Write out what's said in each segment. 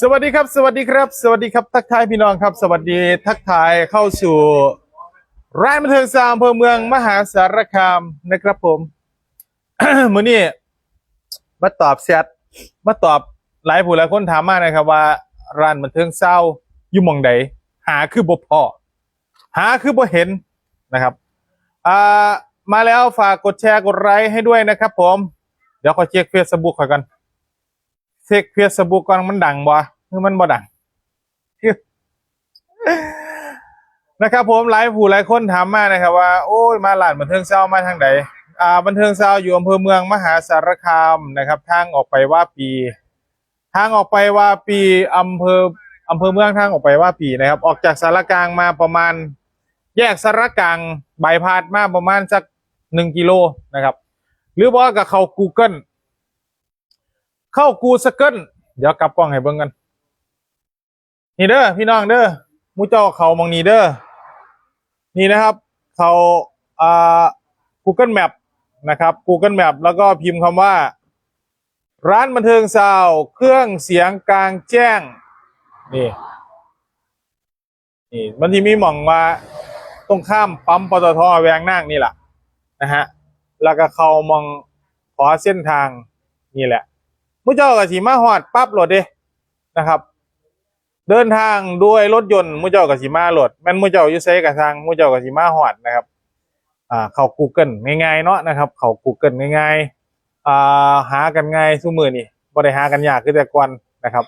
สวัสดีครับ สวัสดีครับ สวัสดีครับ ทักทายพี่น้องครับ สวัสดีทักทายเข้าสู่ร้านบันเทิงสามอำเภอเมืองมหาสารคามนะครับผม มื้อนี้มาตอบแชทมาตอบหลายผู้หลายคนถามมานะครับว่า ร้านบันเทิงเศร้าอยู่หมองใดหาคือบ่พอหาคือบ่เห็นนะครับอ่ามาแล้วฝากกดแชร์กดไลค์ให้ด้วยนะครับผม เดี๋ยวขอเช็คเฟซบุ๊กก่อน เช็คเฟซบุ๊กก่อนมันดังบ่หรือมันบ่ดังนะครับผมหลายผู้หลายคนถามมานะครับว่า โอ้ยมาหลานบันเทิงเศร้ามาทางไหนอ่าบันเทิงเศร้าอยู่อำเภอเมืองมหาสารคามนะครับ ทางออกไปว่าปี ทางออกไปว่าปีอำเภออำเภอเมืองทางออกไปว่าปีนะครับ ออกจากสารกลางมาประมาณ แยกสารกลางบายพาดมาประมาณสักหนึ่งกิโลนะครับ หรือว่ากับเขา Google เข้ากูสเกิลเดี๋ยวกลับกล้องให้เบิ่งกัน นี่เด้อพี่น้องเด้อมูเจ้าเขามองนี่เด้อนี่นะครับ เขาอ่า Google Map นะครับ Google Map แล้วก็พิมพ์คำว่า ร้านบันเทิงซาวเครื่องเสียงกลางแจ้ง นี่นี่มันที่มีหม่องมาตรงข้ามปั๊มปตทแวงนั่งนี่แหละนะฮะ แล้วก็เขามองขอเส้นทางนี่แหละ มุเจ้ากับสีมาหอดปั๊บโหลดเด้นะครับ เดินทางด้วยรถยนต์มุเจ้ากับสีมาโหลดแม่นมุเจ้าอยู่ไซกับทางมุเจ้ากับสีมาหอดนะครับอ่าเข้า Google ง่ายๆเนาะนะครับ เข้า Google ง่ายๆอ่าหากันง่ายทุกมือนี่บ่ได้หากันยากคือแต่ก่อนนะครับ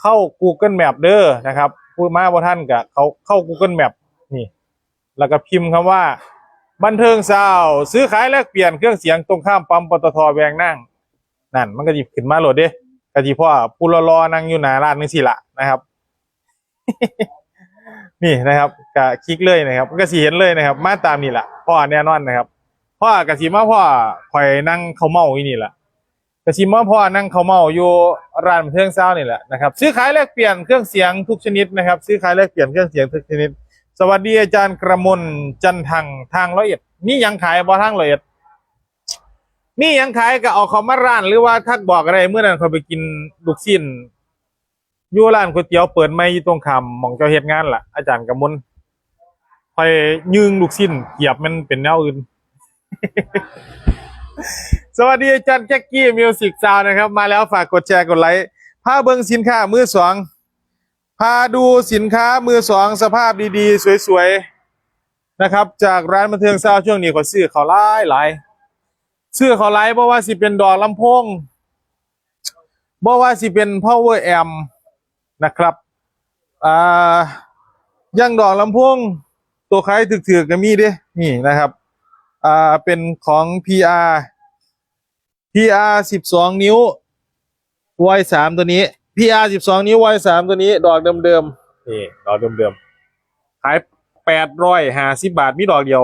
เข้า Google Map เด้อนะครับพูดมาบ่ท่านกับเขาเข้า Google Map นี่แล้วก็พิมพ์คำว่าบันเทิงซาว ซื้อขายแลกเปลี่ยนเครื่องเสียงตรงข้ามปั๊มปตทแวงนั่ง นั่นมันก็หยิบขึ้นมาโหลดเด้กะจีพ่อปูรอรอนั่งอยู่หน้าร้านนึงสิละนะครับ นี่นะครับกะคลิกเลยนะครับก็สีเห็นเลยนะครับ มาตามนี่แหละพ่อแน่นอนนะครับพ่อกะสีมาพ่อข่อยนั่งเขาเมาอยู่นี่แหละกะสีมาพ่อนั่งเขาเมาอยู่ร้านบันเทิงเช้านี่แหละนะครับซื้อขายแลกเปลี่ยนเครื่องเสียงทุกชนิดนะครับ ซื้อขายแลกเปลี่ยนเครื่องเสียงทุกชนิด สวัสดีอาจารย์กระมลจันทังทางร้อยเอ็ดนี่ยังขายบ่ทางร้อยเอ็ด นี่ยังขายก็เอาเขามาร้าน หรือว่าทักบอกอะไรเมื่อนั้นเขาไปกินลูกชิ้นอยู่ร้านก๋วยเตี๋ยวเปิดไม่อยู่ตรงคำหมองเจ้าเฮ็ดงานล่ะ อาจารย์กำมลคอยยืงลูกชิ้นเหยียบมันเป็นแนวอื่น สวัสดีอาจารย์แจ็คกี้มิวสิกซาวนะครับ มาแล้วฝากกดแชร์กดไลค์พาเบิ้งสินค้ามือสองพาดูสินค้ามือสองสภาพดีๆ สวยๆ นะครับ จากร้านบันเทิงซาวช่วงนี้ขอซื้อเขาหลายหลาย เสื้อเขาไลฟ์เพราะว่าสิเป็นดอกลำโพงเพราะว่าสิเป็น power amp นะครับอ่ายังดอกลำโพงตัวคล้ายถือๆก็มีเด้นี่นะครับอ่าเป็นของ PR PR สิบสองนิ้ว Y สามตัวนี้ PR สิบสองนิ้ว Y สามตัวนี้ ดอกเดิมๆนี่ดอกเดิมๆขายแปดร้อยห้าสิบบาทมีดอกเดียว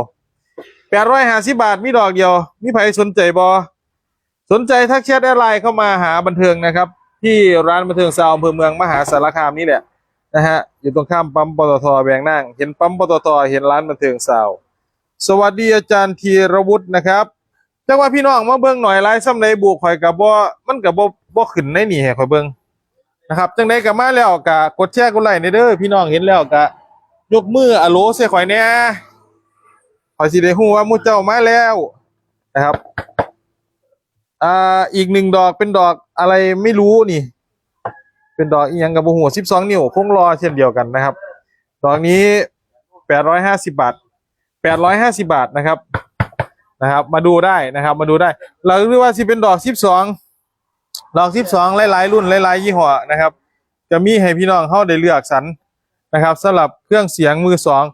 แปดร้อยห้าสิบาทมีดอกเดียว มีใครสนใจบอสนใจทักแชทแอดไลน์เข้ามาหาบันเทิงนะครับ ที่ร้านบันเทิงซาวอำเภอเมืองมหาสารคามนี่แหละนะฮะอยู่ตรงข้ามปั๊มปตทแบงนั่ง เห็นปั๊มปตทเห็นร้านบันเทิงซาวสวัสดีอาจารย์ธีรวุฒินะครับจังว่าพี่น้องมาเบิ่งหน่อยไลฟ์ซ้ำใดบุกข่อยกับบ่มันกับบ่บ่ขึ้นในนี่ให้ข่อยเบิ่งนะครับจังใดก็มาแล้วก็กดแชร์กดไลค์ในเด้อพี่น้องเห็นแล้วก็ยกมืออโลใส่ข่อยแน่ อยสิได้ฮู้ว่ามูเจ้ามาแล้วนะครับ อ่าอีกหนึ่งดอกเป็นดอกอะไรไม่รู้นี่ เป็นดอกอีหยังกับหัวสิบสองนิ้วคงรอเช่นเดียวกันนะครับ ดอกนี้แปดร้อยห้าสิบาทแปดร้อยห้าสิบาทนะครับนะครับ มาดูได้นะครับ มาดูได้ เราเรียกว่าสิเป็นดอกสิบสองดอกสิบสองหลายๆรุ่นหลายๆยี่ห้อนะครับ จะมีให้พี่น้องเข้าได้เลือกสรรนะครับสำหรับเครื่องเสียงมือสอง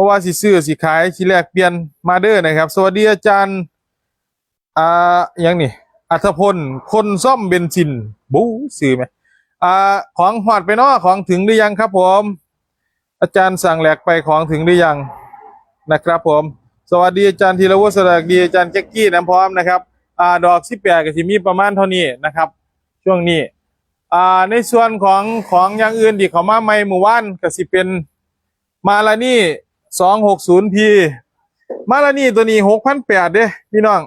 ราะว่าสิซื้อสิขายสิแลกเปลี่ยนมาเด้อนะครับ สวัสดีอาจารย์อ่ายังนี่อัธพลคนซ่อมเบนซินบูซื้อไหมอ่าของหอดไปเนาะของถึงหรือยังครับผม อาจารย์สั่งแหลกไปของถึงหรือยังนะครับผม สวัสดีอาจารย์ธีรวุฒิสวัสดีอาจารย์แจ็คกี้น้ำพร้อมนะครับอ่าดอกสิบแปดกับสิมีประมาณเท่านี้นะครับ ช่วงนี้อ่าในส่วนของของอย่างอื่นที่เขามาใหม่หมู่ว่านก็สิเป็นมาลานี่ สองหกศูนย์พีมาล้วนี่ตัวนี้หกพันแปดเด้พี่น้อง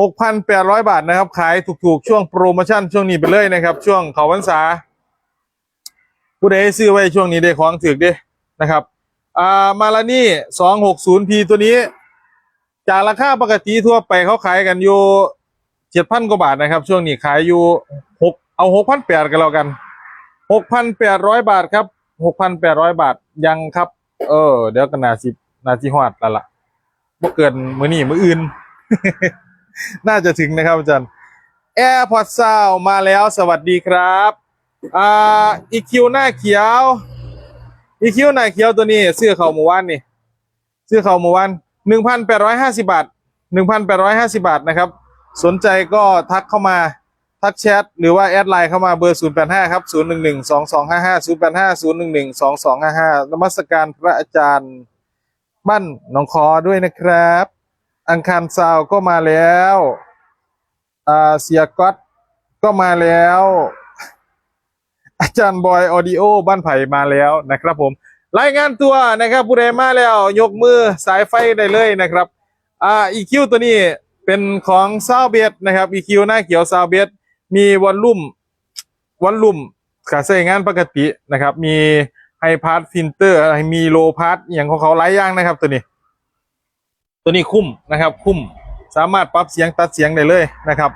หกพันแปดร้อยบาทนะครับ ขายถูกๆ ช่วงโปรโมชั่นช่วงนี้ไปเลยนะครับ ช่วงเขาวันษาผู้ใดซื้อไว้ช่วงนี้ได้ของถึกเด้นะครับอ่ามาลานี่สองหกศูนย์พีตัวนี้ จากราคาปกติทั่วไปเขาขายกันอยู่เจ็ดพันกว่าบาทนะครับ ช่วงนี้ขายอยู่หกเอาหกพันแปดกันแล้วกันหกพันแปดร้อยบาทครับหกพันแปดร้อยบาทยังครับ เออ เดี๋ยวกันนาสินาสิฮอดแล้วล่ะบ่เกินมื้อนี้มื้ออื่น น่าจะถึงนะครับอาจารย์แอร์พอร์ตซาวมาแล้วสวัสดีครับอ่าอีคิวหน้าเขียวอีคิวหน้าเขียวตัวนี้ซื้อเขาหมู่บ้านนี่ซื้อเขาหมู่บ้านหนึ่งพันแปดร้อยห้าสิบาทหนึ่งพันแปดร้อยห้าสิบาทนะครับ สนใจก็ทักเข้ามา ทักแชทหรือว่าแอดไลน์เข้ามาเบอร์ศูนย์แปดห้าครับศูนย์หนึ่งหนึ่งสองสองห้าห้าศูนย์แปดห้าศูนย์หนึ่งหนึ่งสองสองห้าห้านมัสการพระอาจารย์บ้านหนองคอด้วยนะครับ อังคารซาวก็มาแล้วอ่าเสียก๊อตก็มาแล้ว อาจารย์บอยออดิโอบ้านไผ่มาแล้วนะครับผม รายงานตัวนะครับผู้ใดมาแล้ว ยกมือสายไฟได้เลยนะครับอ่า EQ ตัวนี้เป็นของซาวเบียดนะครับ EQ หน้าเขียวซาวเบียด มีวอลลุ่มวอลลุ่มขาใช้งานปกตินะครับ มีไฮพาร์ตฟิลเตอร์อะไรมีโลพาร์ตอย่างของเขาหลายอย่างนะครับตัวนี้ ตัวนี้คุ้มนะครับ คุ้มสามารถปรับเสียงตัดเสียงได้เลยนะครับ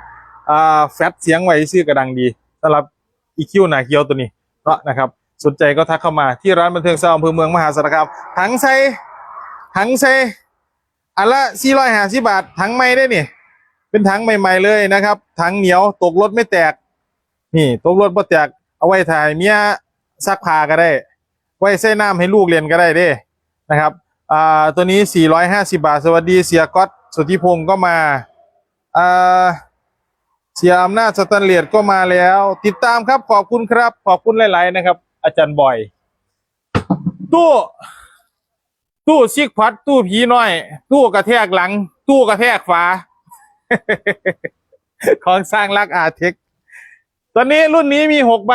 อ่าแฟตเสียงไว้ซื้อกระดังดีสำหรับ EQ หนาเขียวตัวนี้เนะนะครับสนใจก็ทักเข้ามาที่ร้านบันเทิงเซาอำเภอเมืองมหาสารคามถังใส่ถังใส่อันละ450บาทถังใหม่ได้นี่ เป็นถังใหม่ ๆเลยนะครับ ถังเหนียวตกรถไม่แตก นี่ตกรถไม่แตก เอาไว้ถ่ายเมียซักผ้าก็ได้ ไว้ใส่น้ำให้ลูกเรียนก็ได้เด้นะครับอ่าตัวนี้ 450 บาท สวัสดีเสียก๊อตสุทธิพงศ์ก็มาอ่าเสียอำนาจสแตันเลดก็มาแล้ว ติดตามครับขอบคุณครับ ขอบคุณหลาย ๆ นะครับ อาจารย์บอย ตู้ตู้ซิกพัด ตู้ผีน้อย ตู้กระแทกหลัง ตู้กระแทกฝา ของสร้างรักอาเทคตอนนี้รุ่นนี้มีหกใบ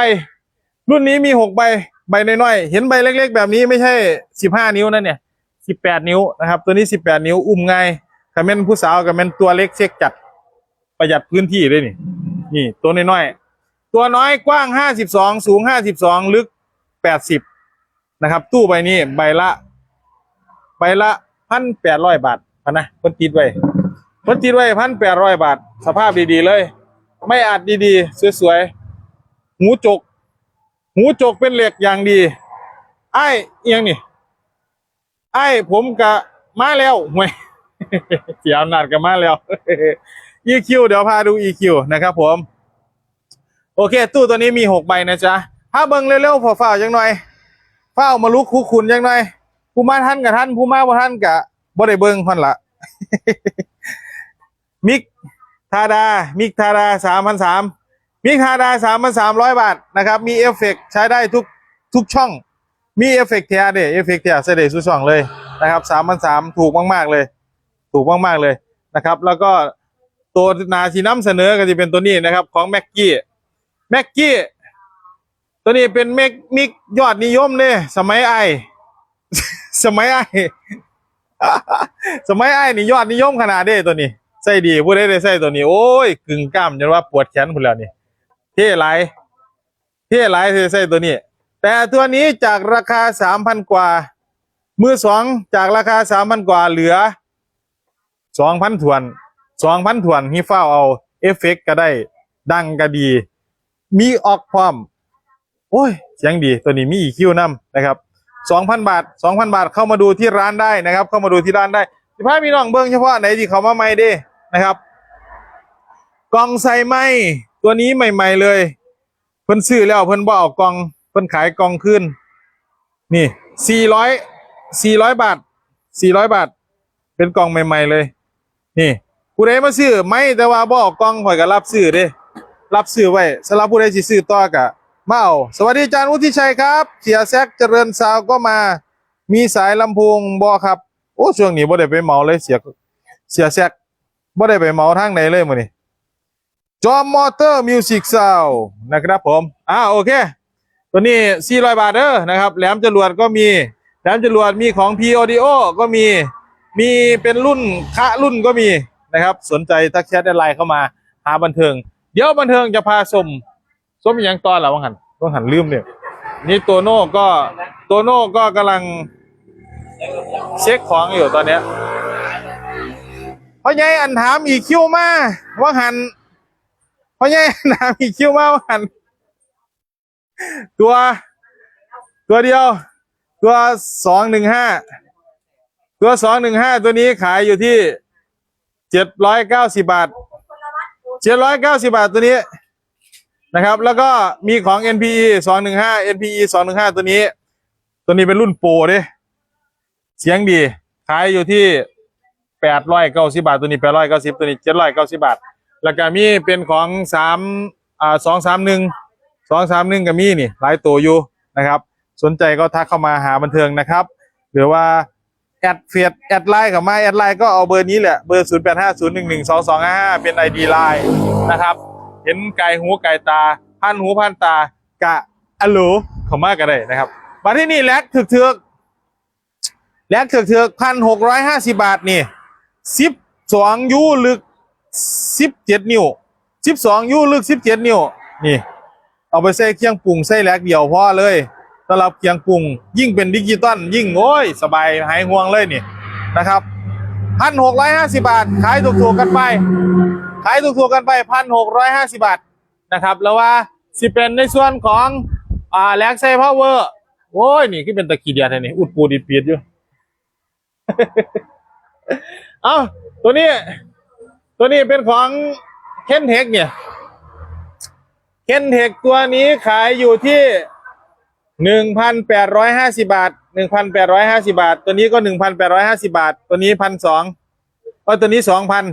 รุ่นนี้มีหกใบ ใบน้อยๆ เห็นใบเล็กๆ แบบนี้ไม่ใช่สิบห้านิ้วนะเนี่ยสิบแปดนิ้วนะครับ ตัวนี้สิบแปดนิ้วอุ้มง่ายคาเมนผู้สาวกับเมนตัวเล็กเช็คจัดประหยัดพื้นที่ด้วยนี่ นี่ตัวน้อยๆ ตัวน้อยกว้างห้าสิบสองสูงห้าสิบสองลึกแปดสิบนะครับ ตู้ใบนี้ใบละ ใบละพันแปดร้อยบาทนะคนติดไว้ คนติดไว้พันแปดร้อยบาท สภาพดีๆเลย ไม่อัดดีๆ สวยๆ หูจก หูจกเป็นเหล็กอย่างดี ไอ้เอียงนี่ ไอ้ผมกะมาแล้วห่วยเสียอำนาจกันมาแล้ว EQ เดี๋ยวพาดู EQ นะครับผม โอเค ตู้ตัวนี้มีหกใบนะจ๊ะ ถ้าเบิ่งเร็วๆพอฝ้าวจังหน่อยฝ้ามาลุกคุกคุณจังหน่อยผู้มาท่านกับท่านผู้มาบ่ท่านกะบ่ได้เบิ่งพันละ มิกทาดา มิกทาดาสามพันสามมิกทาดาสามพันสามร้อยบาทนะครับ มีเอฟเฟกต์ใช้ได้ทุกทุกช่อง มีเอฟเฟกต์เทียเดเอฟเฟกต์เทียเสด็จสุดช่องเลยนะครับสามพันสามถูกมากๆเลย ถูกมากๆเลยนะครับ แล้วก็ตัวนาทีน้ำเสนอก็จะเป็นตัวนี้นะครับของแม็กกี้แม็กกี้ตัวนี้เป็นแม็กมิกยอดนิยมเลยสมัยไอสมัยไอสมัยไอนี่ยอดนิยมขนาดเด้ตัวนี้ ใส่ดีผู้ใดได้ใส่ตัวนี้ โอ้ยกึ่งกล้ามจนว่าปวดแขนพุ่นแล้วนี่เท่หลเท่หลายที่ใส่ตัวนี้ แต่ตัวนี้จากราคาสามพันกว่า มือสองจากราคาสามพันกว่าเหลือสองพันถวนสองพันถวนที่เฝ้าเอาเอฟเฟกต์ก็ได้ดังก็ดี มีออกพร้อม โอ้ยเสียงดีตัวนี้มีอีคิวนํนะครับสองพันบาทสองพันบาทเข้ามาดูที่ร้านได้นะครับ เข้ามาดูที่ร้านได้สิพาพี่น้องเบิ้งเฉพาะไหนที่เขามาใหม่เด้ นะครับ กล่องใส่ไม้ตัวนี้ใหม่ ๆ เลย เพิ่นซื้อแล้วเพิ่นบ่เอากล่องเพิ่นขายกล่องขึ้น นี่สี่ร้อยสี่ร้อยบาทสี่ร้อยบาท เป็นกล่องใหม่ ๆ เลย นี่ผู้ใดมาซื้อไม่แต่ว่าบ่เอากล่องข่อยก็รับซื้อเด้รับซื้อไว้สำหรับผู้ใดสิซื้อต่อกะมาเอาสวัสดีอาจารย์วุฒิชัยครับเสียแซกเจริญซาวก็มา มีสายลำโพงบ่ครับ โอ้ช่วงนี้บ่ได้ไปเมาเลยเสียเสียแซก บ่ได้ไปเหมาทางไหนเลยมื้อนี้จอมมอเตอร์มิวสิกซาวนะครับผมอ่าโอเค ตัวนี้ 400 บาทเด้อนะครับ แหลมจรวดก็มี แหลมจรวดมีของ P Audio ก็มี มีเป็นรุ่นคะรุ่นก็มีนะครับ สนใจทักแชทไลน์เข้ามา หาบันเทิง เดี๋ยวบันเทิงจะพาชมชมอหย่างตอนละวังหันวังหันลืมเนี่ย นี่ตัวโน่ก็ตัวโน่ก็กำลังเช็คของอยู่ตอนเนี้ย พ่อใหญ่อันถามอีกคิวมาว่าหันพ่อใหญ่อันถามอีกคิวมาว่าหัน ตัว ตัวเดียว ตัวสองหนึ่งห้าตัวสองหนึ่งห้าตัวนี้ขายอยู่ที่เจ็ดร้อยเก้าสิบาทเจ็ดร้อยเก้าสิบาทตัวนี้นะครับ แล้วก็มีของ NPE สองหนึ่งห้า NPE สองหนึ่งห้าตัวนี้ ตัวนี้เป็นรุ่นโปรเด้เสียงดี ขายอยู่ที่ แปดร้อยเก้าสิบาทตัวนี้แปดร้อยเก้าสิบตัวนี้เจ็ดร้อยเก้าสิบาท แล้วก็มีเป็นของสามอ่าสองสามหนึ่งสองสามหนึ่งก็มีนี่หลายตัวอยู่นะครับ สนใจก็ทักเข้ามาหาบันเทิงนะครับ หรือว่าแอดเฟียดแอดไลน์กับมาแอดไลน์ก็เอาเบอร์นี้แหละเบอร์ศูนย์แปดห้าศูนย์หนึ่งหนึ่งสองสองห้าเป็นไอดีไลน์นะครับ เห็นไก่หูไก่ตาพันหูพันตากะอัลโหลเขามากกันเลยนะครับมาที่นี่แลกถึกเถือกแลกถึกเถือกพันหกร้อยห้าสิบาทนี่ สิบสองยูลึกสิบเจ็ดนิ้วสิบสองยูลึกสิบเจ็ดนิ้วนี่ เอาไปใส่เคียงปรุงใส่แลกเดียวพอเลยสำหรับเคียงปรุงยิ่งเป็นดิจิตอลยิ่งโอ้ยสบายหายห่วงเลยนี่นะครับพันหกร้อยห้าสิบาท ขายถูกๆกันไป ขายถูกๆกันไปพันหกร้อยห้าสิบาทนะครับแล้วว่าสิเป็นในส่วนของอ่าแลกไซพาวเวอร์โอ้ยนี่คือเป็นตะกี้เดียดนี่อุดปูดิเปียดอยู่ เอ้าตัวนี้ ตัวนี้เป็นของเคนเทคเนี่ยเคนเทคตัวนี้ขายอยู่ที่หนึ่งพันแปดร้อยห้าสิบาทหนึ่งพันแปดร้อยห้าสิบาท ตัวนี้ก็หนึ่งพันแปดร้อยห้าสิบาท ตัวนี้พันสองก็ตัวนี้สองพัน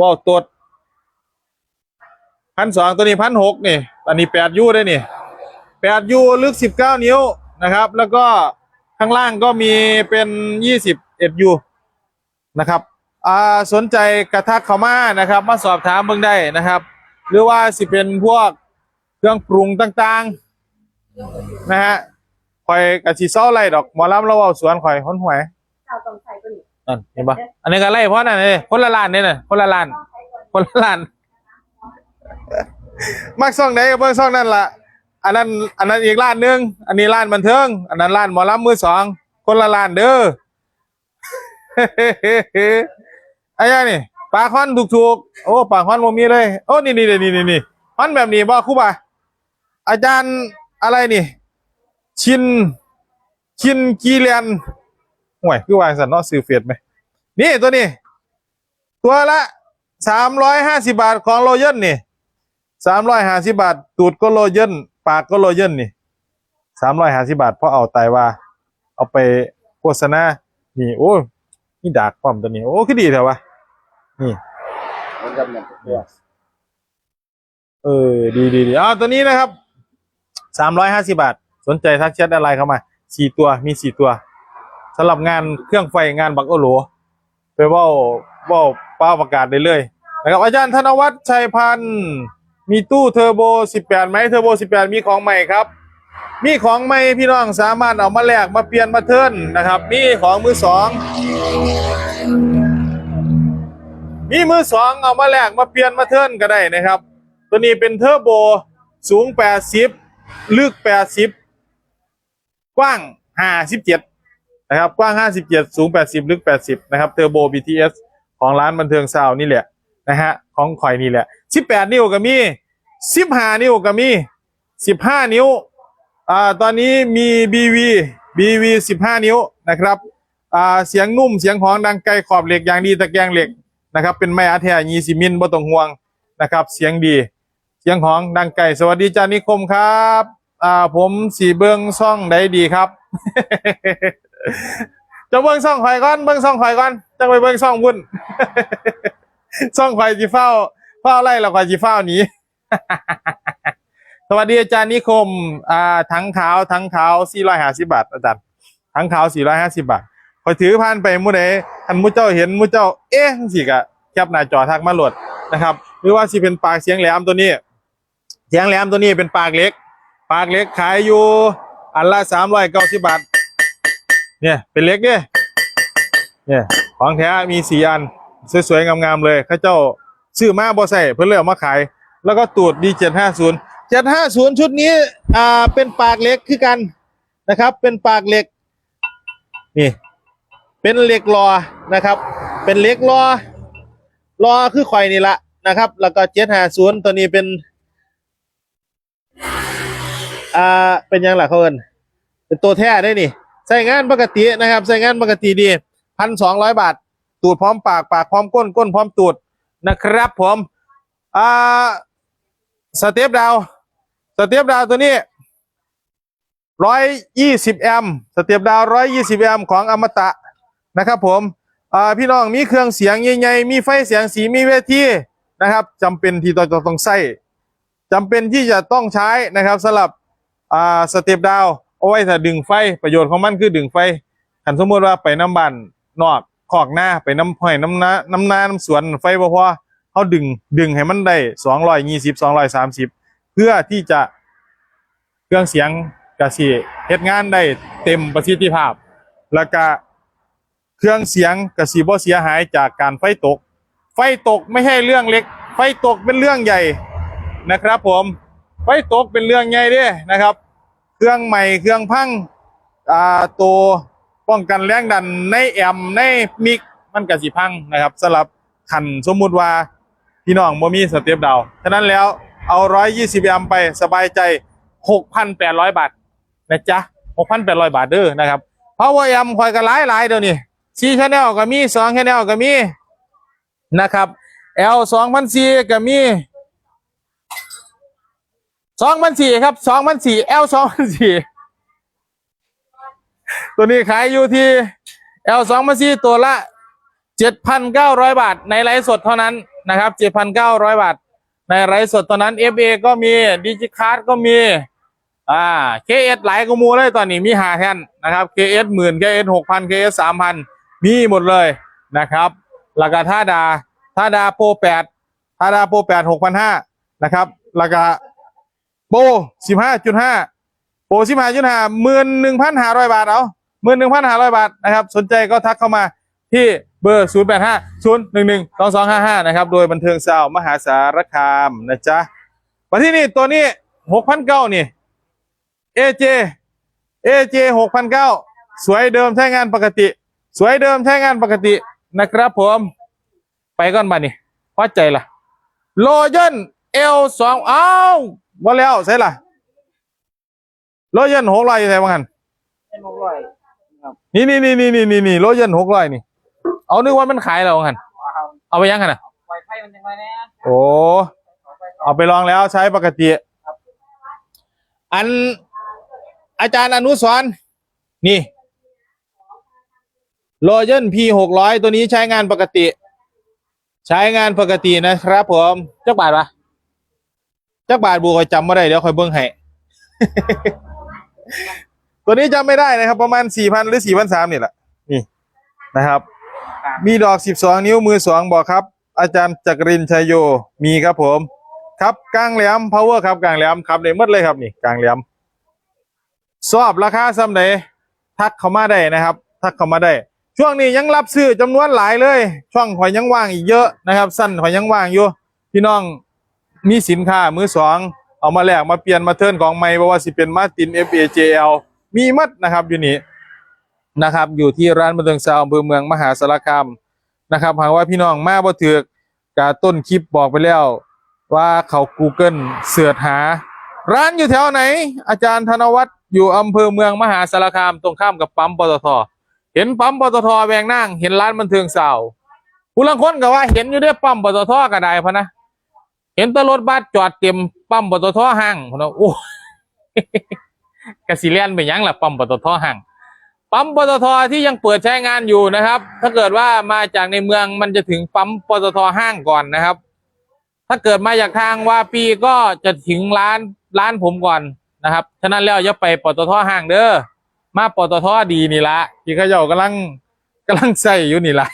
ว้าวตัวพันสองตัวนี้พันหกนี่อันนี้แปดยูได้นี่แปดยูลึกสิบเก้านิ้วนะครับ แล้วก็ข้างล่างก็มีเป็นยี่สิบเอ็ดยู นะครับอ่าสนใจกระทักเข้ามานะครับ มาสอบถามเบิ่งได้นะครับ หรือว่าสิเป็นพวกเครื่องปรุงต่างๆนะฮะคอยกะสิเซ้าไรดอกหมอลำเราเอาสวนคอยค้นหวยเราต้องใส่ตัวนี้นั่นเห็นปะอันนี้ก็ไล่เพราะนั่นเลยคนละล้านเนี่ยน่ะคนละล้านต้องใส่ตัวนี้คนละล้านมักซ่องไหนก็เบิ่งซ่องนั่นล่ะอันนั้นอันนั้นอีกล้านหนึงอันนี้ล้านบันเทิง อันนั้นล้านหมอลำมือสองคนละล้านเด้อ ไอ้ยังนี่ปลาคอนถูกๆโอ้ปลาคอนโมมีเลย โอ้นี่นี่นี่นี่นี่คอนแบบนี้บ่ครูบ่าอาจารย์อะไรนี่ ชิน ชินกีเรียนห่วยคือวางสันนอซื้อเฟียดไหมนี่ตัวนี้ ตัวละสามร้อยห้าสิบาทของโรเยนนี่สามร้อยห้าสิบาท ตูดก็โรเยนปากก็โรเยนนี่สามร้อยห้าสิบาทเพราะเอาไตว่า เอาไปโฆษณานี่โอ้ นี่ดากความตัวนี้ โอ้คือดีแถววะ นี่ มันจะเหมือนตัวเออ ดีดีดีอ่าตัวนี้นะครับ สามร้อยห้าสิบาท สนใจทักแชทอะไรเข้ามา สี่ตัว มีสี่ตัว สำหรับงานเครื่องไฟงานบักโอโหลไปเว่าเว่าเป้าประกาศได้เลยนะครับ อาจารย์ธนวัฒน์ชัยพันธ์ มีตู้เทอร์โบ 18 ไหมเทอร์โบ 18 มีของใหม่ครับ มีของใหม่พี่น้องสามารถเอามาแลกมาเปลี่ยนมาเทิร์นนะครับ มีของมือสองมีมือสองเอามาแลกมาเปลี่ยนมาเทิร์นก็ได้นะครับ ตัวนี้เป็นเทอร์โบสูง 80 ลึก 80 กว้าง 57 นะครับ กว้าง 57 สูง 80 ลึก 80 นะครับ เทอร์โบ BTS ของร้านบันเทิงซาวน์นี่แหละนะฮะ ของข่อยนี่แหละ 18 นิ้วก็มี 15 นิ้วก็มี 15 นิ้ว อ่าตอนนี้มี BV BV 15 นิ้วนะครับอ่าเสียงนุ่มเสียงหองดังไกลขอบเหล็กอย่างดีตะแกรงเหล็กนะครับเป็นไม้อาแทยีซีมินบ่ต้องห่วงนะครับเสียงดี เสียงหองดังไกลสวัสดีจานิคมครับอ่าผมสีเบิงซ่องได้ดีครับ จะเบิ่งซ่องข่อยก่อนเบิ่งซ่องข่อยก่อนจังไปเบิ่งซ่องบุญซ่องข่อยสิเฝ้าเฝ้าไล่แล้วข่อยสิเฝ้าหนีส วัสดีอาจารย์นิคม อ่า ทั้งขาวทั้งขาว450บาทอาจารย์ ทั้งขาว450บาทข่อยถือผ่านไปมู่ใดอันมู่เจ้าเห็นมู่เจ้า เอ๊ะจังซี่ก็แคปหน้าจอทักมาโหลดนะครับ หรือว่าสิเป็นปากเสียงแหลมตัวนี้ เสียงแหลมตัวนี้เป็นปากเล็ก ปากเล็กขายอยู่อันละ390บาท เนี่ย เป็นเล็กเนี่ยเนี่ยของแท้มีสี่อัน สวยๆงามๆเลยข้าเจ้าซื้อมาบ่ใส่เพื่อเลือกมาขาย แล้วก็ตูด D750 เจ็ดห้าศูนย์ จ็ดห้าศูนย์ชุดนี้อ่าเป็นปากเหล็กคือกันนะครับ เป็นปากเหล็กนี่เป็นเหล็กรอนะครับ เป็นเหล็กรอรอคือข่อยนี่ละนะครับ แล้วก็เจ็ดห้าศูนย์ตัวนี้เป็นอ่าเป็นยังล่ะเขาเอินเป็นตัวแท้ได้นี่ใส่งานปกตินะครับใส่งานปกติดีพันสองร้อยบาท ตูดพร้อมปากปากพร้อมก้นก้นพร้อมตูดนะครับผมอ่าสเตปดาว สเตปดาวตัวนี้ร้อยยี่สิบแอมสเตปดาวร้อยยี่สิบแอมของอมตะนะครับ ผมพี่น้องมีเครื่องเสียงใหญ่ๆมีไฟเสียงสีมีเวทีนะครับจำเป็นที่ต้องต้องใส่จำเป็นที่จะต้องใช้นะครับสำหรับสเตปดาวเอาไว้ถ้าดึงไฟประโยชน์ของมันคือดึงไฟขันสมมติว่าไปน้ำบ้านนอกขอกหน้าไปน้ำห้อยน้ำนาน้ำนาน้ำสวนไฟบ่พอเขาดึงดึงให้มันได้สองร้อยยี่สิบสองร้อยสามสิบ เพื่อที่จะเครื่องเสียงกระสีเฮ็ดงานได้เต็มประสิทธิภาพ แล้วก็เครื่องเสียงกระสีบ่เสียหายจากการไฟตก ไฟตกไม่ใช่เรื่องเล็ก ไฟตกเป็นเรื่องใหญ่นะครับ ผมไฟตกเป็นเรื่องใหญ่เด้นะครับ เครื่องใหม่เครื่องพังอ่าตัวป้องกันแรงดันในแอมในมิกมันก็สิพังนะครับสำหรับคันสมมุติว่าพี่น้องบ่มีสเต็ปดาวฉะนั้นแล้ว เอา120แอมป์ไปสบายใจ6,800บาทนะจ๊ะ6,800บาทเด้อนะครับ Power Amp คอยก็หลายหลายๆเดี๋ยวนี้4 Channel ก็มี2 Channel ก็มีนะครับ L 2004ก็มี2,004ครับ2,004 L 2,004ตัวนี้ขายอยู่ที่ L 2,004ตัวละ7,900บาท ในไลฟ์สดเท่านั้นนะครับ7,900บาท ในไลฟ์สดเท่านั้น FA ก็มีดิจิคาร์ดก็มี อ่า KS หลายกมูเลยตอนนี้มีหาแท่นนะครับ KS หมื่น KS หกพัน KS สามพันมีหมดเลยนะครับราคาท่าดาท่าดาโปรแปดท่าดาโปรแปดหกพันห้านะครับราคาโปรสิบห้าจุดห้าโปรสิมาจุนหาหมื่นหนึ่งพันห้าร้อยบาทเอาหมื่นหนึ่งพันห้าร้อยบาทนะครับ สนใจก็ทักเข้ามา ที่เบอร์ศูนย์แปดห้าศูนย์หนึ่งหนึ่งสองสองห้าห้านะครับ โดยบันเทิงซาวมหาสารคามนะจ๊ะมาที่นี่ตัวนี้หกพันเก้านี่ AJ AJ หกพันเก้าสวยเดิมใช้งานปกติ สวยเดิมใช้งานปกตินะครับผม ไปก่อนบ้านี่พอใจล่ะโลเยนเอลสองอ้าวว่าแล้วใช่ล่ะโลเยนหกร้อยอยู่ไหนบ้างกันเป็นหกร้อยครับนี่นี่นี่นี่นี่นี่นี่โลเยนหกร้อยนี่ เอานึกว่ามันขายแล้วบ้างกันครับเอาไปยังกันอะไฟไฟมันยังไงแน่โอ้เอาไปลองแล้วใช้ปกติอันอาจารย์อนุสรณ์นี่โลเยนพีหกร้อยตัวนี้ใช้งานปกติ ใช้งานปกตินะครับผมจักบาทปะจักบาทบูคอยจำไม่ได้เดี๋ยวคอยเบิ้งให้ตัวนี้จำไม่ได้นะครับ ประมาณสี่พันหรือสี่พันสามนี่แหละนี่นะครับ มีดอกสิบสองนิ้วมือสองบอกครับ อาจารย์จักรินชัยโยมีครับผม ครับกลางแหลม power ครับกลางแหลมครับเลยมดเลยครับนี่กลางแหลมสอบราคาซ้ำใดทักเข้ามาได้นะครับ ทักเข้ามาได้ ช่วงนี้ยังรับซื้อจำนวนหลายเลย ช่องหอยยังว่างอีกเยอะนะครับ สั้นหอยยังว่างอยู่พี่น้องมีสินค้ามือสองเอามาแลกมาเปลี่ยนมาเทิร์นของใหม่เพราะว่าสิเป็นมาติน FAJL มีมัดนะครับอยู่นี่ นะครับ อยู่ที่ร้านบันเทิงซาวอำเภอเมืองมหาสารคามนะครับหากว่าพี่น้องมาบ่ถือกกาต้นคลิปบอกไปแล้วว่าเขา Google เสิร์ชหา ร้านอยู่แถวไหน อาจารย์ธนวัฒน์อยู่อำเภอเมืองมหาสารคามตรงข้ามกับปั๊มปตทเห็นปั๊มปตทแวงนั่งเห็นร้านบันเทิงสาวผู้ลังคนก็ว่าเห็นอยู่ได้ปั๊มปตทก็ได้พะนะเห็นแตรถบัสจอดเต็มปั๊มปตทห้างพะนะโอ้กสิเลียนไปยังล่ะปั๊มปตทห้าง ปั๊มปตทที่ยังเปิดใช้งานอยู่นะครับ ถ้าเกิดว่ามาจากในเมืองมันจะถึงปั๊มปตทห้างก่อนนะครับ ถ้าเกิดมาจากทางว่าปีก็จะถึงร้านร้านผมก่อนนะครับฉะนั้นแล้วอย่าไปปตทห้างเด้อมาปตทดีนี่ละที่เขาเจ้ากำลังกำลังใส่อยู่นี่ละ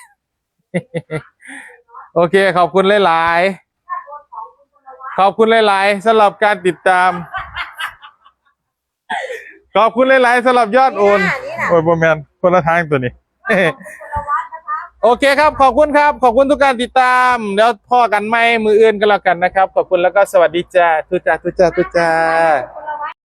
โอเค ขอบคุณหลายๆ ขอบคุณหลายๆสำหรับการติดตาม ขอบคุณหลายๆสำหรับยอดโอน นี่น่ะโอ้ยบอแมนคนละทางตัวนี้ คนละวัดนะคะโอเคครับ ขอบคุณครับ ขอบคุณทุกการติดตาม แล้วพ่อกันไหมมืออื่นกันแล้วกันนะครับ ขอบคุณแล้วก็สวัสดีจ้าทุจ้าทุจ้าทุจ้า